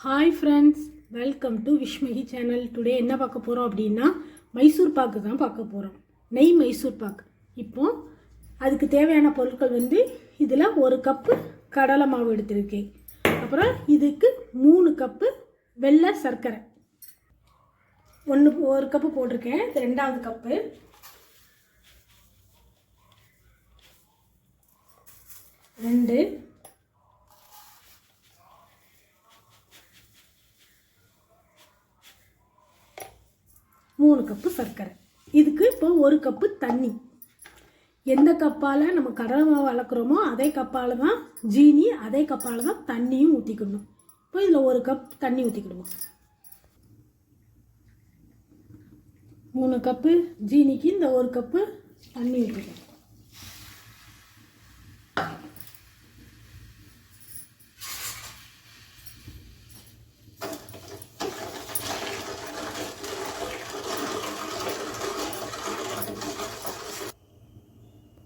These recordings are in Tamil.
Hi friends welcome to Vishmagi channel today என்ன பார்க்க போகிறோம் அப்படின்னா மைசூர் பாக்கு தான் பார்க்க போகிறோம் நெய் மைசூர் பாக்கு இப்போ அதுக்கு தேவையான பொருட்கள் வந்து இதில் ஒரு கப்பு கடலை மாவு எடுத்திருக்கேன். அப்புறம் இதுக்கு மூணு கப்பு வெள்ளை சர்க்கரை. ஒன்று ஒரு கப்பு போட்டிருக்கேன். இது ரெண்டாவது கப்பு. ரெண்டு. மூணு கப்பு சர்க்கரை. இதுக்கு இப்போ ஒரு கப்பு தண்ணி. எந்த கப்பால் நம்ம கடலை மாவு வளர்க்குறோமோ அதே கப்பால் தான் ஜீனி அதே கப்பால் தான் தண்ணியும் ஊற்றிக்கணும் இப்போ இதில் ஒரு கப் தண்ணி ஊற்றிக்கிடுவோம் மூணு கப்பு ஜீனிக்கு இந்த ஒரு கப்பு தண்ணி ஊற்றிக்கணும்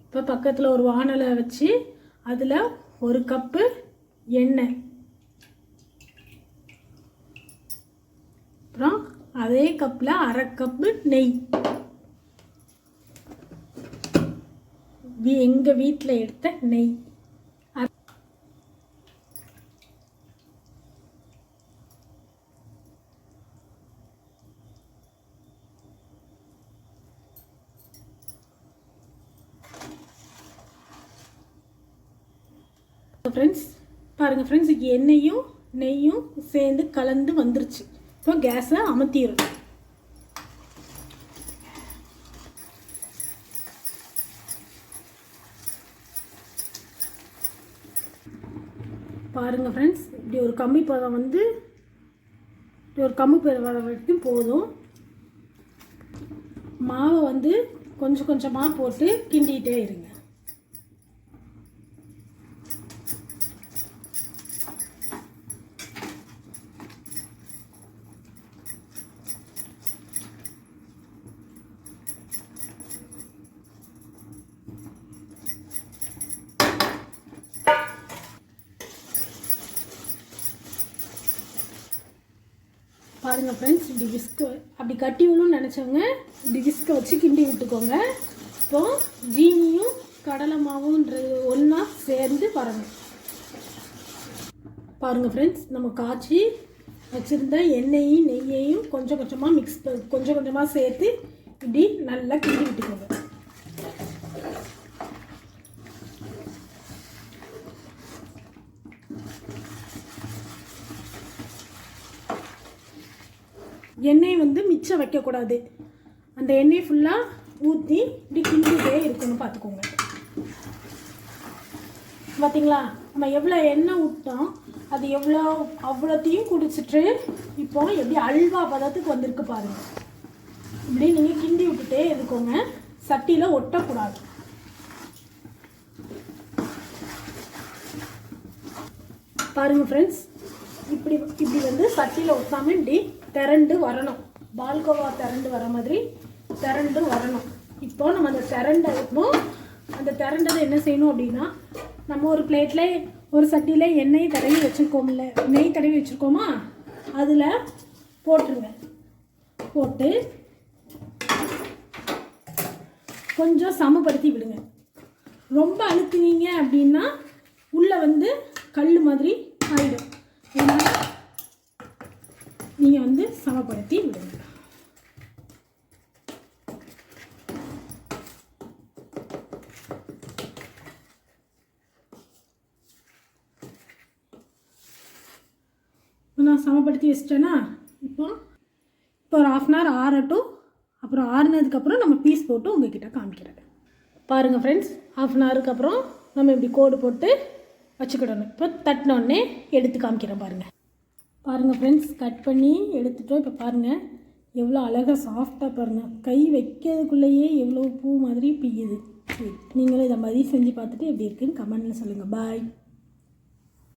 இப்போ பக்கத்தில் ஒரு வானலை வச்சு அதில் ஒரு கப்பு எண்ணெய். அப்புறம் அதே கப்பில் அரை கப்பு நெய். வீ- வீட்டில் எடுத்த நெய். ஃப்ரெண்ட்ஸ் பாருங்கள் ஃப்ரெண்ட்ஸ் எண்ணெயும் நெய்யும் சேர்ந்து கலந்து வந்துருச்சு. இப்போ கேஸை அமர்த்திடும் பாருங்கள் ஃப்ரெண்ட்ஸ் இப்படி ஒரு கம்மி பதம் வந்து இப்படி ஒரு கம்மி பதம் வர வரைக்கும் போதும். மாவை வந்து கொஞ்சம் கொஞ்சமாக போட்டு கிண்டிகிட்டே இருங்க. பாருங்கள் ஃப்ரெண்ட்ஸ் இப்படி விஸ்க அப்படி கட்டி விடணும்னு நினச்சவங்க இப்படி விஸ்க வச்சு கிண்டி விட்டுக்கோங்க. இப்போது ஜீனியும் கடலை மாவுன்றது ஒன்றா சேர்ந்து வரணும் பாருங்கள் ஃப்ரெண்ட்ஸ் நம்ம காய்ச்சி வச்சுருந்த எண்ணெயையும் நெய்யையும் கொஞ்சம் கொஞ்சமாக மிக்ஸ் கொஞ்சம் கொஞ்சமாக சேர்த்து இப்படி நல்லா கிண்டி விட்டுக்கோங்க. எண்ணெய் வந்து மிச்சம் வைக்கக்கூடாது. அந்த எண்ணெய் ஃபுல்லாக ஊற்றி இப்படி கிண்டிகிட்டே இருக்கணும்னு பார்த்துக்கோங்க பார்த்தீங்களா நம்ம எவ்வளோ எண்ணெய் விட்டோம் அது எவ்வளோ அவ்வளோத்தையும் குடிச்சிட்டு இப்போ எப்படி அல்வா பதத்துக்கு வந்திருக்கு பாருங்கள் இப்படி நீங்கள் கிண்டி விட்டுட்டே இருக்கோங்க. சட்டியில் ஒட்டக்கூடாது. பாருங்க ஃப்ரெண்ட்ஸ் இப்படி இப்படி வந்து சட்டியில் ஒட்டாமல் இப்படி திரண்டு வரணும். பால்கோவா திரண்டு வர மாதிரி திரண்டு வரணும். இப்போ நம்ம அந்த திரண்டை அந்த திரண்டதை என்ன செய்யணும் அப்படின்னா நம்ம ஒரு பிளேட்டில் ஒரு சட்டியில் எண்ணெய் தடவி வச்சுருக்கோம்ல. நெய் தடவி வச்சுருக்கோமா? அதில் போட்டுருங்க. போட்டு கொஞ்சம் சமப்படுத்தி விடுங்க. ரொம்ப அழுத்துவீங்க அப்படின்னா உள்ளே வந்து கல் மாதிரி ஆயிடும் அதனால நீங்கள் வந்து சமப்படுத்தி விடுங்க இப்போ நான் சமப்படுத்தி வச்சிட்டேன்னா இப்போ இப்போ ஒரு ஆஃப் அன் ஹவர் ஆறட்டும் அப்புறம் ஆறுனதுக்கப்புறம் நம்ம பீஸ் போட்டு உங்ககிட்ட காமிக்கிறேன் பாருங்கள் ஃப்ரெண்ட்ஸ் ஆஃப் அன் ஹவருக்கு அப்புறம் நம்ம இப்படி கோடு போட்டு வச்சுக்கிடணும் இப்போ தட்டினோடனே எடுத்து காமிக்கிறேன் பாருங்கள் பாருங்கள் ஃப்ரெண்ட்ஸ் கட் பண்ணி எடுத்துட்டோம். இப்போ பாருங்கள் எவ்வளோ அழகாக சாஃப்டாக பாருங்கள் கை வைக்கிறதுக்குள்ளேயே எவ்வளோ பூ மாதிரி பிய்யுது. நீங்களும் இதை மாதிரி செஞ்சு பார்த்துட்டு எப்படி இருக்குன்னு கமெண்டில் சொல்லுங்கள் பாய்